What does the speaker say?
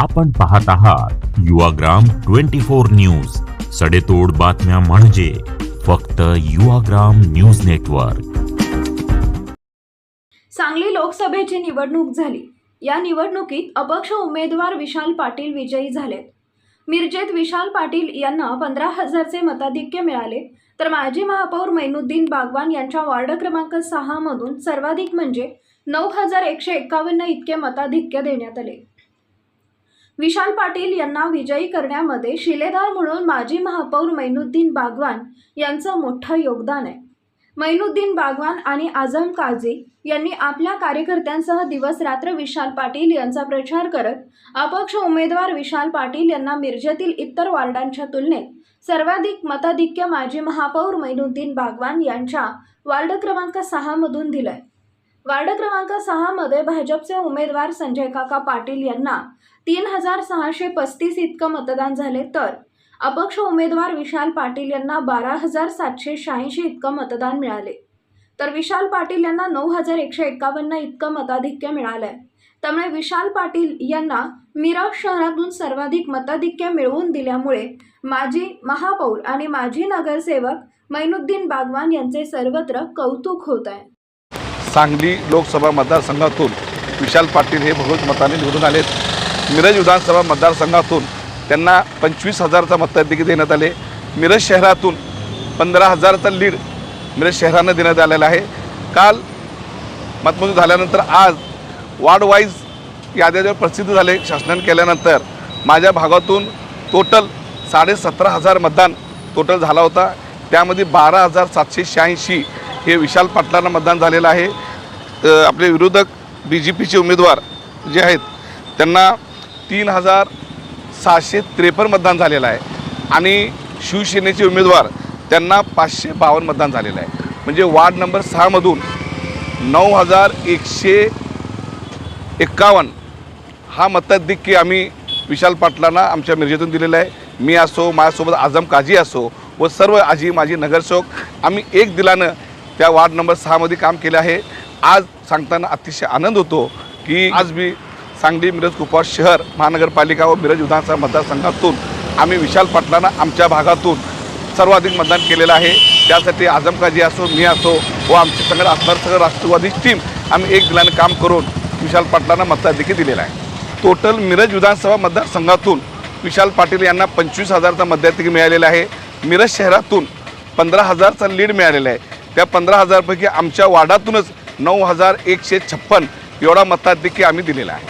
आपण पाहत आहात युवाग्राम ट्वेंटी फोर न्यूज. सडेतोड बातम्या म्हणजे फक्त युवाग्राम न्यूज नेटवर्क. सांगली लोकसभेची निवडणूक झाली. या निवडणुकीत अपक्ष उमेदवार विशाल पाटील विजयी झालेत. मिरजेत विशाल पाटील यांना पंधरा हजारचे मताधिक्य मिळाले तर माजी महापौर मैनुद्दीन बागवान यांच्या वार्ड क्रमांक सहा मधून सर्वाधिक म्हणजे नऊ हजार एकशे एक्कावन्न इतके मताधिक्य देण्यात आले. विशाल पाटील यांना विजयी करण्यामध्ये शिलेदार म्हणून माजी महापौर मैनुद्दीन बागवान यांचं मोठं योगदान आहे. मैनुद्दीन बागवान आणि आझम काझी यांनी आपल्या कार्यकर्त्यांसह दिवस रात्र विशाल पाटील यांचा प्रचार करत अपक्ष उमेदवार विशाल पाटील यांना मिरजेतील इतर वार्डांच्या तुलनेत सर्वाधिक मताधिक्य माजी महापौर मैनुद्दीन बागवान यांच्या वार्ड क्रमांक सहामधून दिलंय. वार्ड क्रमांक सहामध्ये भाजपचे उमेदवार संजय काका पाटील यांना तीन हजार सहाशे पस्तीस इतकं मतदान झाले तर अपक्ष उमेदवार विशाल पाटील यांना बारा हजार सातशे शहाऐंशी इतकं मतदान मिळाले. तर विशाल पाटील यांना नऊ हजार एकशे एकावन्न इतकं मताधिक्य मिळालंय. त्यामुळे विशाल पाटील यांना मिरज शहरातून सर्वाधिक मताधिक्य मिळवून दिल्यामुळे माजी महापौर आणि माजी नगरसेवक मैनुद्दीन बागवान यांचे सर्वत्र कौतुक होत आहे. सांगली लोकसभा मतदारसंघातून विशाल पाटील हे बहुज मताने निवडून आलेत. मिरज विधानसभा मतदारसंघातून त्यांना पंचवीस हजारचा मताधिक्य देण्यात आले. मिरज शहरातून पंधरा हजारचा लीड मिरज शहरानं देण्यात आलेला आहे. काल मतमोजणी झाल्यानंतर आज वार्ड वाईज याद्या जेव्हा प्रसिद्ध झाले शासनाने केल्यानंतर. माझ्या भागातून टोटल साडेसतरा हजार मतदान टोटल झाला होता. त्यामध्ये बारा हजार सातशे शहाऐंशी हे विशाल पाटलांना मतदान झालेलं आहे. आपले विरोधक बी जे पीचे उमेदवार जे आहेत त्यांना तीन हजार सहाशे त्रेपन्न मतदान झालेलं आहे. आणि शिवसेनेचे उमेदवार त्यांना पाचशे बावन्न मतदान झालेलं आहे. म्हणजे वार्ड नंबर सहामधून नऊ हजार एकशे एक्कावन्न हा मताधिक्य आम्ही विशाल पाटलांना आमच्या मिरजेतून दिलेला आहे. मी असो माझ्यासोबत आझम काझी असो व सर्व आजी माझी नगरसेवक आम्ही एक दिलानं त्या वार्ड नंबर सहामध्ये काम केलं आहे. आज सांगताना अतिशय आनंद होतो की आज मी सांगली मिरज कुपवाड शहर महानगरपालिका व मिरज विधानसभा मतदारसंघातून आम्ही विशाल पाटलांना आमच्या भागातून सर्वाधिक मतदान केलेलं आहे. त्यासाठी आजमकाजी असो मी असो व आमची सगळं असणार सगळं राष्ट्रवादी टीम आम्ही एक दिलानं काम करून विशाल पाटलांना मताधिक्य दिलेला आहे. टोटल मिरज विधानसभा मतदारसंघातून विशाल पाटील यांना पंचवीस हजारचा मताधिक्य मिळालेला आहे. मिरज शहरातून पंधरा हजारचा लीड मिळालेला आहे. त्या पंधरा हजारपैकी आमच्या वार्डातूनच नऊ हजार एकशे छप्पन एवढा मताधिक्य आम्ही दिलेला आहे.